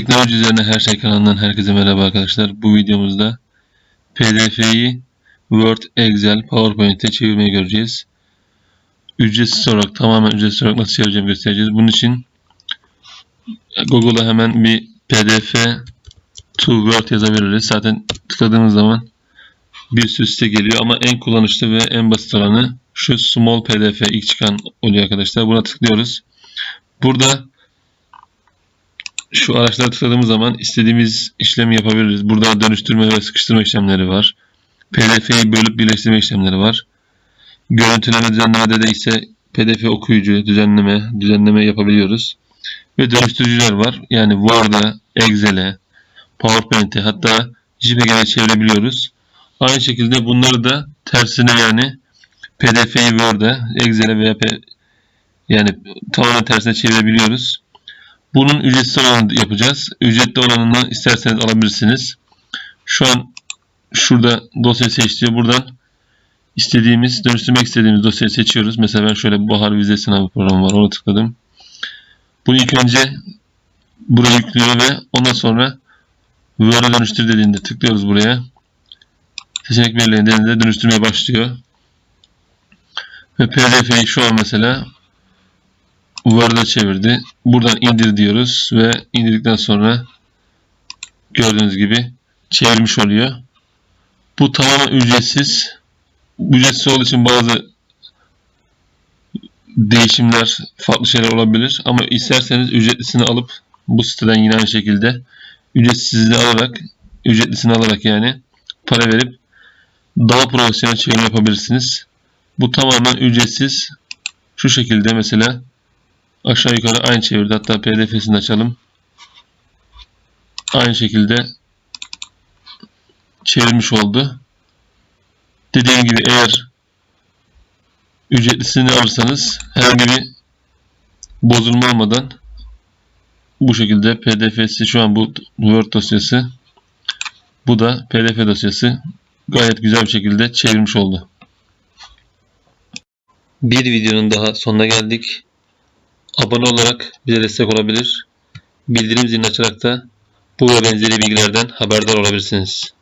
Teknoloji üzerine her şey kanalından herkese merhaba arkadaşlar. Bu videomuzda PDF'yi Word, Excel, PowerPoint'e çevirmeyi göreceğiz. Ücretsiz olarak, tamamen ücretsiz olarak nasıl çevireceğimi göstereceğiz. Bunun için Google'a hemen bir PDF to Word yazabiliriz. Zaten tıkladığımız zaman bir sürü site geliyor ama en kullanışlı ve en basit olanı şu Small PDF ilk çıkan oluyor arkadaşlar. Buna tıklıyoruz. Burada şu araçlara tıkladığımız zaman istediğimiz işlemi yapabiliriz. Burada dönüştürme ve sıkıştırma işlemleri var. PDF'yi bölüp birleştirme işlemleri var. Görüntüleme düzenlemede de ise PDF okuyucu, düzenleme, düzenleme yapabiliyoruz. Ve dönüştürücüler var. Yani Word'a, Excel'e, PowerPoint'e hatta JPEG'e çevirebiliyoruz. Aynı şekilde bunları da tersine yani PDF'yi Word'a, Excel'e veya yani tamamen tersine çevirebiliyoruz. Bunun ücretsiz olanını yapacağız. Ücretli olanını isterseniz alabilirsiniz. Şu an şurada dosyayı seçtiği buradan istediğimiz, dönüştürmek istediğimiz dosyayı seçiyoruz. Mesela ben şöyle Bahar Vize Sınavı programı var. Onu tıkladım. Bunu ilk önce buraya yüklüyor ve ondan sonra Word'a dönüştür dediğinde tıklıyoruz buraya. Seçenek belirlediğinde dönüştürmeye başlıyor. Ve PDF'yi şu an mesela Word'a çevirdi. Buradan indir diyoruz ve indirdikten sonra gördüğünüz gibi çevirmiş oluyor. Bu tamamen ücretsiz. Ücretsiz olduğu için bazı değişimler, farklı şeyler olabilir. Ama isterseniz ücretlisini alıp bu siteden yine aynı şekilde ücretsizini alarak, ücretlisini alarak yani para verip daha profesyonel çevirme yapabilirsiniz. Bu tamamen ücretsiz. Şu şekilde mesela aşağı yukarı aynı çevirdi. Hatta pdf'sini açalım. Aynı şekilde çevirmiş oldu. Dediğim gibi eğer ücretlisini alırsanız herhangi bir bozulma olmadan bu şekilde pdf'si şu an bu word dosyası bu da pdf dosyası gayet güzel bir şekilde çevirmiş oldu. Bir videonun daha sonuna geldik. Abone olarak bize destek olabilir. Bildirim zilini açarak da bu ve benzeri bilgilerden haberdar olabilirsiniz.